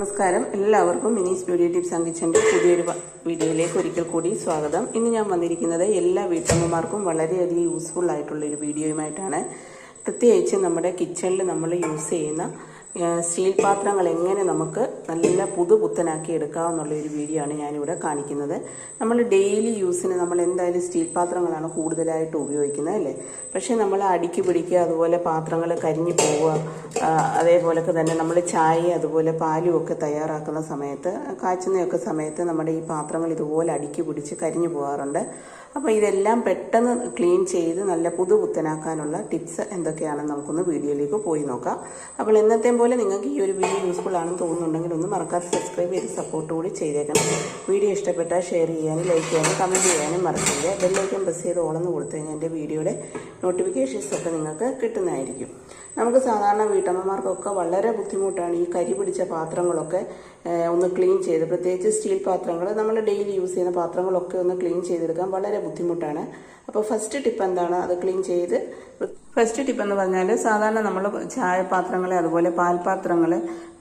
നമസ്കാരം. എല്ലാവർക്കും മിനീസ് beauty tips അങ്കിച്ചന്റെ കിച്ചന്റെ പുതിയൊരു വീഡിയോയിലേക്ക് ഒരിക്കൽ കൂടി സ്വാഗതം. ഇന്ന് ഞാൻ വന്നിരിക്കുന്നത് എല്ലാ വീട്ടമ്മമാർക്കും വളരെയധികം യൂസ്ഫുൾ ആയിട്ടുള്ള ഒരു വീഡിയോയുമായിട്ടാണ്. പ്രത്യേകിച്ച് നമ്മുടെ കിച്ചണിൽ നമ്മൾ യൂസ് ചെയ്യുന്ന സ്റ്റീൽ പാത്രങ്ങൾ എങ്ങനെ നമുക്ക് നല്ല പുതു പുതുപുത്തനാക്കി എടുക്കാമെന്നുള്ള ഒരു വീഡിയോ ആണ് ഞാനിവിടെ കാണിക്കുന്നത്. നമ്മൾ ഡെയിലി യൂസിന് നമ്മൾ എന്തായാലും സ്റ്റീൽ പാത്രങ്ങളാണ് കൂടുതലായിട്ട് ഉപയോഗിക്കുന്നത് അല്ലേ? പക്ഷേ നമ്മൾ അടുക്കി പിടിക്കുക അതുപോലെ പാത്രങ്ങൾ കരിഞ്ഞു പോവുക അതേപോലൊക്കെ തന്നെ നമ്മൾ ചായ അതുപോലെ പാലും ഒക്കെ തയ്യാറാക്കുന്ന സമയത്ത് കാച്ചുന്നയൊക്കെ സമയത്ത് നമ്മുടെ ഈ പാത്രങ്ങൾ ഇതുപോലെ അടുക്കി പിടിച്ച് കരിഞ്ഞു പോകാറുണ്ട്. അപ്പോൾ ഇതെല്ലാം പെട്ടെന്ന് ക്ലീൻ ചെയ്ത് നല്ല പുതുപുത്തനാക്കാനുള്ള ടിപ്സ് എന്തൊക്കെയാണെന്ന് നമുക്കൊന്ന് വീഡിയോയിലേക്ക് പോയി നോക്കാം. അപ്പോൾ എന്നത്തെ പോലെ നിങ്ങൾക്ക് ഈ ഒരു വീഡിയോ യൂസ്ഫുൾ ആണെന്ന് തോന്നുന്നുണ്ടെങ്കിൽ ഒന്ന് മറക്കാതെ സബ്സ്ക്രൈബ് ചെയ്ത് സപ്പോർട്ട് കൂടി ചെയ്തേക്കണം. വീഡിയോ ഇഷ്ടപ്പെട്ടാൽ ഷെയർ ചെയ്യാനും ലൈക്ക് ചെയ്യാനും കമന്റ് ചെയ്യാനും മറക്കില്ല ബെല്ലൈക്കൻ പ്രസ് ചെയ്ത് ഓളെന്ന് കൊടുത്തു കഴിഞ്ഞാൽ എന്റെ വീഡിയോയുടെ നോട്ടിഫിക്കേഷൻസ് ഒക്കെ നിങ്ങൾക്ക് കിട്ടുന്നതായിരിക്കും. നമുക്ക് സാധാരണ വീട്ടമ്മമാർക്കൊക്കെ വളരെ ബുദ്ധിമുട്ടാണ് ഈ കരി പിടിച്ച പാത്രങ്ങളൊക്കെ ഒന്ന് ക്ലീൻ ചെയ്ത് പ്രത്യേകിച്ച് സ്റ്റീൽ പാത്രങ്ങൾ നമ്മൾ ഡെയിലി യൂസ് ചെയ്യുന്ന പാത്രങ്ങളൊക്കെ ഒന്ന് ക്ലീൻ ചെയ്തെടുക്കാൻ വളരെ ബുദ്ധിമുട്ടാണ്. അപ്പോൾ ഫസ്റ്റ് ടിപ്പ് എന്താണ്? അത് ക്ലീൻ ചെയ്ത് ഫസ്റ്റ് ടിപ്പ് എന്ന് പറഞ്ഞാൽ സാധാരണ നമ്മൾ ചായ പാത്രങ്ങളെ അതുപോലെ പാൽപാത്രങ്ങൾ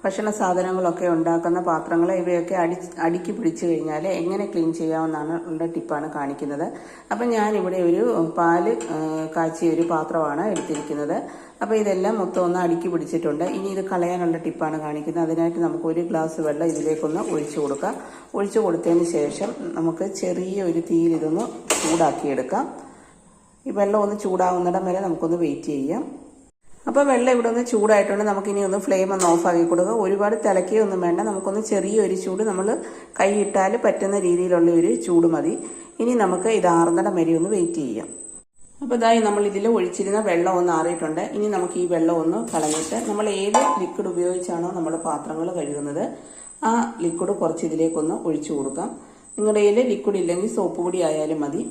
ഭക്ഷണ സാധനങ്ങളൊക്കെ ഉണ്ടാക്കുന്ന പാത്രങ്ങൾ ഇവയൊക്കെ അടി അടുക്കി പിടിച്ചു കഴിഞ്ഞാൽ എങ്ങനെ ക്ലീൻ ചെയ്യാമെന്നാണ് ഉള്ള ടിപ്പാണ് കാണിക്കുന്നത്. അപ്പം ഞാനിവിടെ ഒരു പാൽ കാച്ചിയ ഒരു പാത്രമാണ് എടുത്തിരിക്കുന്നത്. അപ്പോൾ ഇതെല്ലാം മൊത്തം ഒന്ന് അടുക്കി പിടിച്ചിട്ടുണ്ട്. ഇനി ഇത് കളയാനുള്ള ടിപ്പാണ് കാണിക്കുന്നത്. അതിനായിട്ട് നമുക്ക് ഒരു ഗ്ലാസ് വെള്ളം ഇതിലേക്കൊന്ന് ഒഴിച്ചു കൊടുക്കാം. ഒഴിച്ചു കൊടുത്തതിന് ശേഷം നമുക്ക് ചെറിയ ഒരു തീയിൽ ഇതൊന്ന് ചൂടാക്കിയെടുക്കാം. ഈ വെള്ളം ഒന്ന് ചൂടാവുന്നിടം വരെ നമുക്കൊന്ന് വെയിറ്റ് ചെയ്യാം. അപ്പോൾ വെള്ളം ഇവിടെ ഒന്ന് ചൂടായിട്ടുണ്ട്. നമുക്കിനി ഒന്ന് ഫ്ലെയിം ഒന്ന് ഓഫ് ആക്കി കൊടുക്കുക ഒരുപാട് തിളക്കുകയൊന്നും വേണ്ട. നമുക്കൊന്ന് ചെറിയൊരു ചൂട് നമ്മൾ കൈയിട്ടാൽ പറ്റുന്ന രീതിയിലുള്ള ഒരു ചൂട് മതി. ഇനി നമുക്ക് ഇത് ആറുന്നിടം വരെ ഒന്ന് വെയിറ്റ് ചെയ്യാം. അപ്പോൾ ഇതായി നമ്മൾ ഇതിൽ ഒഴിച്ചിരുന്ന വെള്ളം ഒന്ന് ആറിയിട്ടുണ്ട്. ഇനി നമുക്ക് ഈ വെള്ളം ഒന്ന് കളഞ്ഞിട്ട് നമ്മൾ ഏത് ലിക്വിഡ് ഉപയോഗിച്ചാണോ നമ്മൾ പാത്രങ്ങൾ കഴുകുന്നത് ആ ലിക്വിഡ് കുറച്ച് ഇതിലേക്കൊന്ന് ഒഴിച്ചു കൊടുക്കാം. നിങ്ങളുടെ കയ്യിൽ ലിക്വിഡ് ഇല്ലെങ്കിൽ സോപ്പ് പൊടി ആയാലും മതി.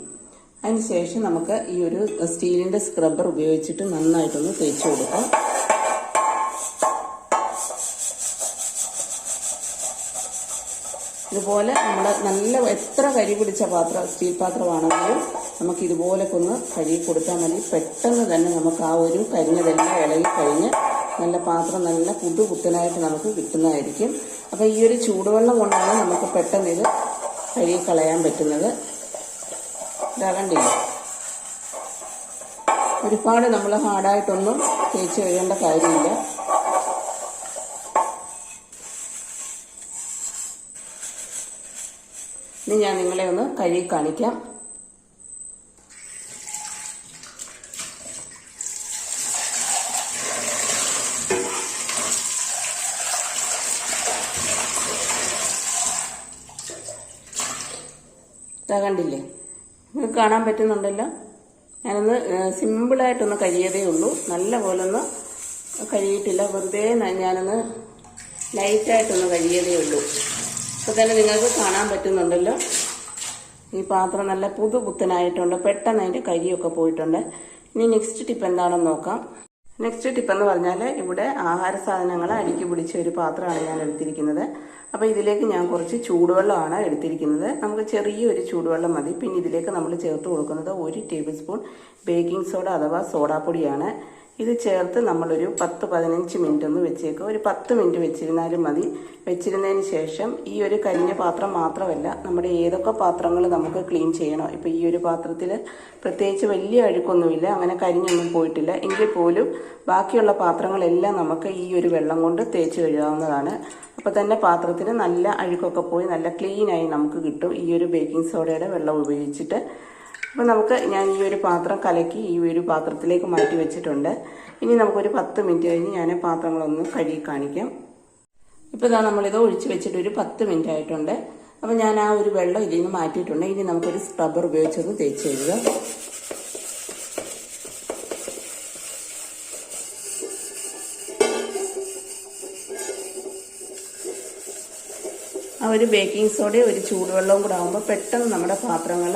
അതിനുശേഷം നമുക്ക് ഈ ഒരു സ്റ്റീലിന്റെ സ്ക്രബ്ബർ ഉപയോഗിച്ചിട്ട് നന്നായിട്ടൊന്ന് തേച്ച് കൊടുക്കാം. ഇതുപോലെ നമ്മൾ നല്ല എത്ര കരി പിടിച്ച പാത്രം സ്റ്റീൽ പാത്രമാണെങ്കിലും നമുക്ക് ഇതുപോലൊക്കെ ഒന്ന് കഴുകി കൊടുത്താൽ മതി. പെട്ടെന്ന് തന്നെ നമുക്ക് ആ ഒരു കരിഞ്ഞതെല്ലാം ഇളകി കഴിഞ്ഞ് നല്ല പാത്രം നല്ല പുതു പുത്തനായിട്ട് നമുക്ക് കിട്ടുന്നതായിരിക്കും. അപ്പോൾ ഈ ഒരു ചൂടുവെള്ളം കൊണ്ടാണ് നമുക്ക് പെട്ടെന്ന് ഇത് കഴുകി കളയാൻ പറ്റുന്നത്. ഇതാകണ്ടില്ല ഒരുപാട് നമ്മൾ ഹാർഡായിട്ടൊന്നും തേച്ച് കഴിയേണ്ട കാര്യമില്ല. ഇനി ഞാൻ നിങ്ങളെ ഒന്ന് കഴുകി കാണിക്കാം. ഇതാ കണ്ടില്ലേ? നിങ്ങൾക്ക് കാണാൻ പറ്റുന്നുണ്ടല്ലോ. ഞാനൊന്ന് സിമ്പിളായിട്ടൊന്ന് കഴിയതേ ഉള്ളൂ നല്ല പോലെ ഒന്ന് കഴിയിട്ടില്ല വെറുതെ ഞാനൊന്ന് ലൈറ്റായിട്ടൊന്ന് കഴിയതേ ഉള്ളൂ. അപ്പോൾ തന്നെ നിങ്ങൾക്ക് കാണാൻ പറ്റുന്നുണ്ടല്ലോ. ഈ പാത്രം നല്ല പുതുപുത്തനായിട്ടുണ്ട്. പെട്ടെന്ന് അതിന്റെ കരിയൊക്കെ പോയിട്ടുണ്ട്. ഇനി നെക്സ്റ്റ് ടിപ്പ് എന്താണെന്ന് നോക്കാം. നെക്സ്റ്റ് ടിപ്പ് എന്ന് പറഞ്ഞാൽ ഇവിടെ ആഹാര സാധനങ്ങൾ അടുക്കി പിടിച്ച ഒരു പാത്രമാണ് ഞാൻ എടുത്തിരിക്കുന്നത്. അപ്പോൾ ഇതിലേക്ക് ഞാൻ കുറച്ച് ചൂടുവെള്ളമാണ് എടുത്തിരിക്കുന്നത്. നമുക്ക് ചെറിയൊരു ചൂടുവെള്ളം മതി. പിന്നെ ഇതിലേക്ക് നമ്മൾ ചേർത്ത് കൊടുക്കുന്നത് ഒരു ടേബിൾ സ്പൂൺ ബേക്കിംഗ് സോഡ അഥവാ സോഡാപ്പൊടിയാണ്. ഇത് ചേർത്ത് നമ്മളൊരു പത്ത് പതിനഞ്ച് മിനിറ്റ് ഒന്ന് വെച്ചേക്കുക ഒരു പത്ത് മിനിറ്റ് വെച്ചിരുന്നാലും മതി. വെച്ചിരുന്നതിന് ശേഷം ഈ ഒരു കരിഞ്ഞ പാത്രം മാത്രമല്ല നമ്മുടെ ഏതൊക്കെ പാത്രങ്ങൾ നമുക്ക് ക്ലീൻ ചെയ്യണോ. ഇപ്പോൾ ഈ ഒരു പാത്രത്തിൽ പ്രത്യേകിച്ച് വലിയ അഴുക്കൊന്നുമില്ല അങ്ങനെ കരിഞ്ഞൊന്നും പോയിട്ടില്ല. എങ്കിൽ പോലും ബാക്കിയുള്ള പാത്രങ്ങളെല്ലാം നമുക്ക് ഈ ഒരു വെള്ളം കൊണ്ട് തേച്ച് കഴുകാവുന്നതാണ്. അപ്പോൾ തന്നെ പാത്രത്തിന് നല്ല അഴുക്കൊക്കെ പോയി നല്ല ക്ലീനായി നമുക്ക് കിട്ടും. ഈ ഒരു ബേക്കിംഗ് സോഡയുടെ വെള്ളം ഉപയോഗിച്ചിട്ട്. അപ്പോൾ നമുക്ക് ഞാൻ ഈ ഒരു പാത്രം കലക്കി ഈ ഒരു പാത്രത്തിലേക്ക് മാറ്റി വെച്ചിട്ടുണ്ട്. ഇനി നമുക്കൊരു പത്ത് മിനിറ്റ് കഴിഞ്ഞ് ഞാൻ പാത്രങ്ങളൊന്ന് കഴുകി കാണിക്കാം. ഇപ്പോൾ ഇതാ നമ്മളിത് ഒഴിച്ച് വെച്ചിട്ട് ഒരു പത്ത് മിനിറ്റ് ആയിട്ടുണ്ട്. അപ്പോൾ ഞാൻ ആ ഒരു വെള്ളം ഇതിൽ നിന്ന് മാറ്റിയിട്ടുണ്ട്. ഇനി നമുക്കൊരു സ്ക്രബ്ബർ ഉപയോഗിച്ചൊന്ന് തേച്ച് കഴുകുക ആ ഒരു ബേക്കിംഗ് സോഡയും ഒരു ചൂടുവെള്ളവും കൂടെ ആകുമ്പോൾ പെട്ടെന്ന് നമ്മുടെ പാത്രങ്ങൾ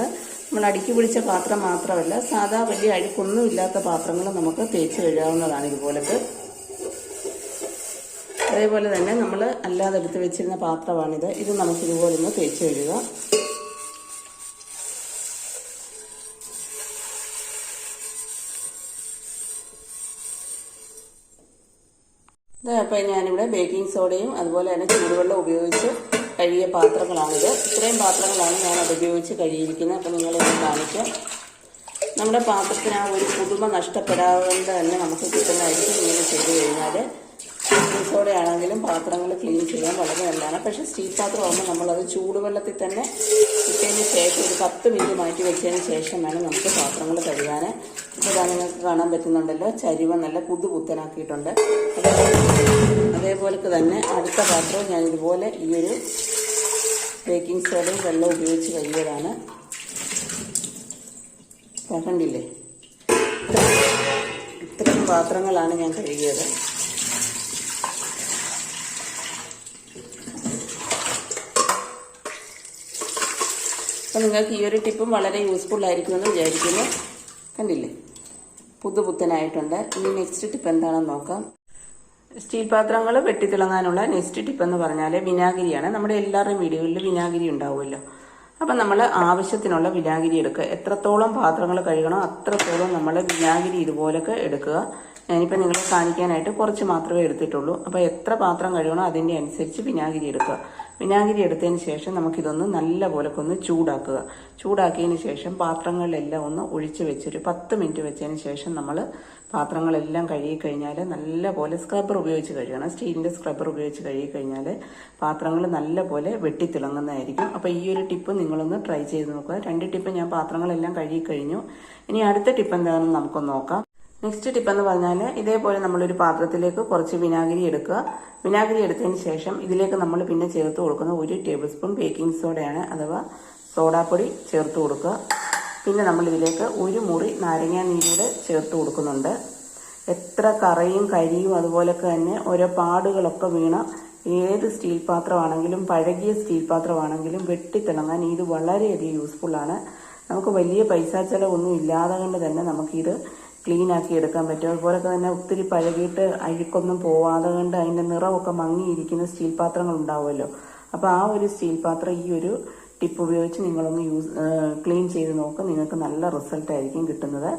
നമ്മൾ അടുക്കി പിടിച്ച പാത്രം മാത്രമല്ല സാധാ വലിയ അഴുക്കൊന്നും ഇല്ലാത്ത പാത്രങ്ങൾ നമുക്ക് തേച്ച് കഴുകാവുന്നതാണ് ഇതുപോലത്തെ. അതേപോലെ തന്നെ നമ്മൾ അല്ലാതെ എടുത്ത് വെച്ചിരുന്ന പാത്രമാണിത്. ഇത് നമുക്ക് ഇതുപോലെ ഒന്ന് തേച്ച് കഴുകുക അപ്പം ഞാനിവിടെ ബേക്കിംഗ് സോഡയും അതുപോലെ തന്നെ ചൂടുവെള്ളം ഉപയോഗിച്ച് കഴുകിയ പാത്രങ്ങളാണിത്. ഇത്രയും പാത്രങ്ങളാണ് ഞാൻ അത് ഉപയോഗിച്ച് കഴുകിയിരിക്കുന്നത്. അപ്പോൾ നിങ്ങളിത് കാണിക്കാം. നമ്മുടെ പാത്രത്തിന് ആ ഒരു പുതുമ നഷ്ടപ്പെടാതെ തന്നെ നമുക്ക് കിട്ടുന്നതായിരിക്കും ഇങ്ങനെ ചെയ്ത് കഴിഞ്ഞാൽ സോഡ ആണെങ്കിലും പാത്രങ്ങൾ ക്ലീൻ ചെയ്യാൻ വളരെ നല്ലതാണ്. പക്ഷേ സ്റ്റീൽ പാത്രം ആകുമ്പോൾ നമ്മളത് ചൂടുവെള്ളത്തിൽ തന്നെ ഇട്ടതിന് ശേഷം ഒരു പത്ത് മിനിറ്റ് മാറ്റി വെച്ചതിന് ശേഷം വേണം നമുക്ക് പാത്രങ്ങൾ കഴുകാൻ. ഇതാ നിങ്ങൾക്ക് കാണാൻ പറ്റുന്നുണ്ടല്ലോ. ചരിവ നല്ല പുതു പുത്തനാക്കിയിട്ടുണ്ട് അതേപോലെ തന്നെ അടുത്ത പാത്രവും ഞാൻ ഇതുപോലെ ഈ ഒരു ബേക്കിംഗ് സോഡയും വെള്ളം ഉപയോഗിച്ച് കഴുകിയതാണ് കണ്ടില്ലേ? ഇത്രയും പാത്രങ്ങളാണ് ഞാൻ കഴുകിയത്. അപ്പം നിങ്ങൾക്ക് ഈ ഒരു ടിപ്പും വളരെ യൂസ്ഫുൾ ആയിരിക്കുമെന്ന് വിചാരിക്കുന്നു. കണ്ടില്ലേ? പുതുപുത്തനായിട്ടുണ്ട്. ഇനി നെക്സ്റ്റ് ടിപ്പ് എന്താണെന്ന് നോക്കാം. സ്റ്റീൽ പാത്രങ്ങൾ വെട്ടിത്തിളങ്ങാനുള്ള നെക്സ്റ്റ് ടിപ്പ് എന്ന് പറഞ്ഞാൽ വിനാഗിരിയാണ്. നമ്മുടെ എല്ലാവരുടെയും വീടുകളിൽ വിനാഗിരി ഉണ്ടാവുമല്ലോ. അപ്പം നമ്മൾ ആവശ്യത്തിനുള്ള വിനാഗിരി എടുക്കുക. എത്രത്തോളം പാത്രങ്ങൾ കഴുകണോ അത്രത്തോളം നമ്മൾ വിനാഗിരി ഇതുപോലൊക്കെ എടുക്കുക. ഞാനിപ്പോൾ നിങ്ങളെ കാണിക്കാനായിട്ട് കുറച്ച് മാത്രമേ എടുത്തിട്ടുള്ളൂ. അപ്പോൾ എത്ര പാത്രം കഴുകണോ അതിന്റെ അനുസരിച്ച് വിനാഗിരി എടുക്കുക. വിനാഗിരി എടുത്തതിന് ശേഷം നമുക്കിതൊന്ന് നല്ല പോലൊക്കൊന്ന് ചൂടാക്കുക. ചൂടാക്കിയതിന് ശേഷം പാത്രങ്ങളിലെല്ലാം ഒന്ന് ഒഴിച്ച് വെച്ചൊരു പത്ത് മിനിറ്റ് വെച്ചതിന് ശേഷം നമ്മൾ പാത്രങ്ങളെല്ലാം കഴുകി കഴിഞ്ഞാൽ നല്ല പോലെ സ്ക്രബ്ബർ ഉപയോഗിച്ച് കഴുകണം. സ്റ്റീലിന്റെ സ്ക്രബ്ബർ ഉപയോഗിച്ച് കഴുകി കഴിഞ്ഞാൽ പാത്രങ്ങൾ നല്ല പോലെ വെട്ടിത്തിളങ്ങുന്നതായിരിക്കും അപ്പോൾ ഈ ഒരു ടിപ്പ് നിങ്ങളൊന്ന് ട്രൈ ചെയ്ത് നോക്കുക. രണ്ട് ടിപ്പ് ഞാൻ പാത്രങ്ങളെല്ലാം കഴുകി കഴിഞ്ഞു. ഇനി അടുത്ത ടിപ്പ് എന്താണെന്ന് നമുക്കൊന്ന് നോക്കാം. നെക്സ്റ്റ് ടിപ്പ് എന്ന് പറഞ്ഞാൽ ഇതേപോലെ നമ്മളൊരു പാത്രത്തിലേക്ക് കുറച്ച് വിനാഗിരി എടുക്കുക. വിനാഗിരി എടുത്തതിന് ശേഷം ഇതിലേക്ക് നമ്മൾ പിന്നെ ചേർത്ത് കൊടുക്കുന്ന ഒരു ടേബിൾ സ്പൂൺ ബേക്കിംഗ് സോഡയാണ് അഥവാ സോഡാപ്പൊടി ചേർത്ത് കൊടുക്കുക. പിന്നെ നമ്മൾ ഇതിലേക്ക് ഒരു മുറി നാരങ്ങ നീരൂടെ ചേർത്ത് കൊടുക്കുന്നുണ്ട്. എത്ര കറയും കരിയും അതുപോലൊക്കെ തന്നെ ഓരോ പാടുകളൊക്കെ വീണ ഏത് സ്റ്റീൽ പാത്രമാണെങ്കിലും പഴകിയ സ്റ്റീൽ പാത്രമാണെങ്കിലും വെട്ടിത്തിളങ്ങാൻ ഇത് വളരെയധികം യൂസ്ഫുള്ളാണ്. നമുക്ക് വലിയ പൈസ ചിലവൊന്നും ഇല്ലാതെ കൊണ്ട് തന്നെ നമുക്കിത് ക്ലീൻ ആക്കി എടുക്കാൻ പറ്റും. അതുപോലെ തന്നെ ഒത്തിരി പഴകിയിട്ട് അഴുക്കൊന്നും പോവാതെ കൊണ്ട് അതിന്റെ നിറമൊക്കെ മങ്ങിയിരിക്കുന്ന സ്റ്റീൽ പാത്രങ്ങൾ ഉണ്ടാവുമല്ലോ. അപ്പോൾ ആ ഒരു സ്റ്റീൽ പാത്രം ഈ ഒരു ടിപ്പ് ഉപയോഗിച്ച് നിങ്ങളൊന്ന് യൂസ് ക്ലീൻ ചെയ്ത് നോക്കുക നിങ്ങൾക്ക് നല്ല റിസൾട്ട് ആയിരിക്കും കിട്ടുന്നത്.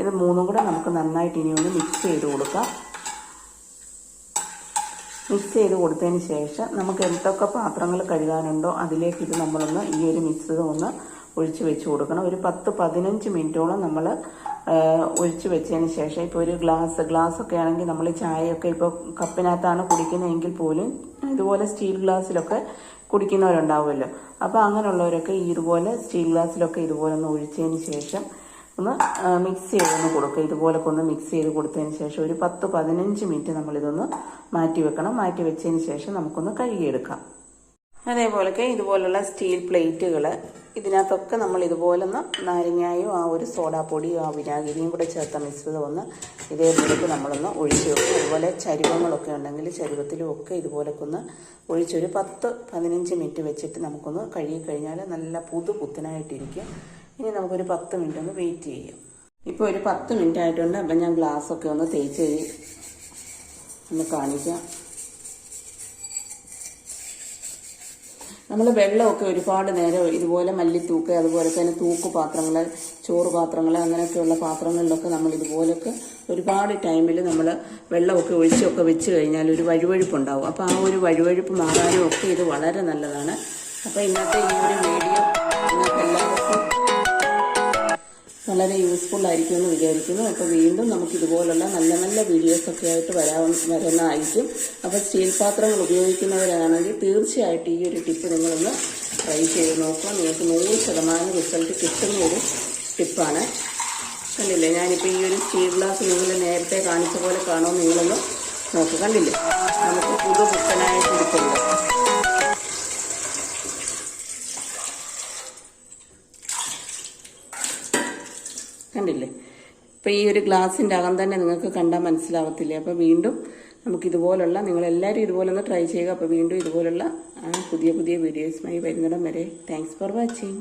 ഇത് മൂന്നും കൂടെ നമുക്ക് നന്നായിട്ട് ഇനി ഒന്ന് മിക്സ് ചെയ്ത് കൊടുക്കാം. മിക്സ് ചെയ്ത് കൊടുത്തതിന് ശേഷം നമുക്ക് എന്തൊക്കെ പാത്രങ്ങൾ കഴുകാനുണ്ടോ അതിലേക്ക് ഇത് നമ്മളൊന്ന് ഈ ഒരു മിക്സ് ഒന്ന് ഒഴിച്ച് വെച്ച് കൊടുക്കണം. ഒരു പത്ത് പതിനഞ്ച് മിനിറ്റോളം നമ്മൾ ഒഴിച്ച് വെച്ചതിന് ശേഷം ഇപ്പോൾ ഒരു ഗ്ലാസ് ഗ്ലാസ് ഒക്കെ ആണെങ്കിൽ നമ്മൾ ചായയൊക്കെ ഇപ്പോൾ കപ്പിനകത്താണ് കുടിക്കുന്നതെങ്കിൽ പോലും ഇതുപോലെ സ്റ്റീൽ ഗ്ലാസ്സിലൊക്കെ കുടിക്കുന്നവരുണ്ടാവുമല്ലോ. അപ്പോൾ അങ്ങനെയുള്ളവരൊക്കെ ഇതുപോലെ സ്റ്റീൽ ഗ്ലാസ്സിലൊക്കെ ഇതുപോലെ ഒന്ന് ഒഴിച്ചതിന് ശേഷം ഒന്ന് മിക്സ് ചെയ്തൊന്ന് കൊടുക്കുക. ഇതുപോലൊക്കെ ഒന്ന് മിക്സ് ചെയ്ത് കൊടുത്തതിന് ശേഷം ഒരു പത്ത് പതിനഞ്ച് മിനിറ്റ് നമ്മളിതൊന്ന് മാറ്റി വെക്കണം. മാറ്റി വെച്ചതിന് ശേഷം നമുക്കൊന്ന് കഴുകിയെടുക്കാം. അതേപോലൊക്കെ ഇതുപോലുള്ള സ്റ്റീൽ പ്ലേറ്റുകൾ ഇതിനകത്തൊക്കെ നമ്മൾ ഇതുപോലൊന്ന് നാരങ്ങായും ആ ഒരു സോഡാപ്പൊടിയും ആ വിനാഗിരിയും കൂടെ ചേർത്ത മിശ്രിതം ഒന്ന് ഇതേപോലൊക്കെ നമ്മളൊന്ന് ഒഴിച്ച് വെക്കും. അതുപോലെ ചരുവങ്ങളൊക്കെ ഉണ്ടെങ്കിൽ ചരുവത്തിലും ഒക്കെ ഇതുപോലൊക്കെ ഒന്ന് ഒഴിച്ചൊരു പത്ത് പതിനഞ്ച് മിനിറ്റ് വെച്ചിട്ട് നമുക്കൊന്ന് കഴുകി കഴിഞ്ഞാൽ നല്ല പുതു പുത്തനായിട്ടിരിക്കും. ഇനി നമുക്കൊരു പത്ത് മിനിറ്റ് ഒന്ന് വെയിറ്റ് ചെയ്യാം. ഇപ്പോൾ ഒരു പത്ത് മിനിറ്റ് ആയിട്ടുണ്ട്. അപ്പം ഞാൻ ഗ്ലാസ്സൊക്കെ ഒന്ന് തേച്ച് ഒന്ന് കാണിക്കാം. നമ്മൾ വെള്ളമൊക്കെ ഒരുപാട് നേരം ഇതുപോലെ മല്ലിത്തൂക്ക് അതുപോലെ തന്നെ തൂക്ക് പാത്രങ്ങൾ ചോറ് പാത്രങ്ങൾ അങ്ങനെയൊക്കെയുള്ള പാത്രങ്ങളിലൊക്കെ നമ്മൾ ഇതുപോലൊക്കെ ഒരുപാട് ടൈമിൽ നമ്മൾ വെള്ളമൊക്കെ ഒഴിച്ചൊക്കെ വെച്ച് കഴിഞ്ഞാൽ ഒരു വഴുവഴുപ്പുണ്ടാവും. അപ്പോൾ ആ ഒരു വഴുവഴുപ്പ് മാറാനും ഒക്കെ ഇത് വളരെ നല്ലതാണ്. അപ്പോൾ ഇന്നത്തെ ഈ ഒരു വീഡിയോ വളരെ യൂസ്ഫുൾ ആയിരിക്കും എന്ന് വിചാരിക്കുന്നു. അപ്പോൾ വീണ്ടും നമുക്ക് ഇതുപോലുള്ള നല്ല നല്ല വീഡിയോസൊക്കെ ആയിട്ട് വരാൻ വരുന്നതായിരിക്കും. അപ്പോൾ സ്റ്റീൽ പാത്രങ്ങൾ ഉപയോഗിക്കുന്നവരാണെങ്കിൽ തീർച്ചയായിട്ട് ഈ ഒരു ടിപ്പ് നിങ്ങളൊന്ന് ട്രൈ ചെയ്ത് നോക്കുക. നിങ്ങൾക്ക് നൂറ് ശതമാനം റിസൾട്ട് കിട്ടുന്ന ഒരു ടിപ്പാണ് കണ്ടില്ലേ? ഞാനിപ്പോൾ ഈ ഒരു സ്റ്റീൽ ഗ്ലാസ് നിങ്ങൾ നേരത്തെ കാണിച്ച പോലെ കാണുമോ നിങ്ങളൊന്ന് നോക്കുക കണ്ടില്ലേ? നമുക്ക് പുതു പുത്തനായിട്ട് പുത്തനായിട്ടിരിക്കുന്നത് കണ്ടില്ലേ? അപ്പോൾ ഈ ഒരു ഗ്ലാസിന്റെ അകം തന്നെ നിങ്ങൾക്ക് കണ്ടാൽ മനസ്സിലാവത്തില്ലേ? അപ്പോൾ വീണ്ടും നമുക്ക് ഇതുപോലുള്ള നിങ്ങളെല്ലാവരും ഇതുപോലെ ഒന്ന് ട്രൈ ചെയ്യുക. അപ്പോൾ വീണ്ടും ഇതുപോലുള്ള പുതിയ പുതിയ വീഡിയോസുമായി വരുന്നിടം വരെ. Thanks for watching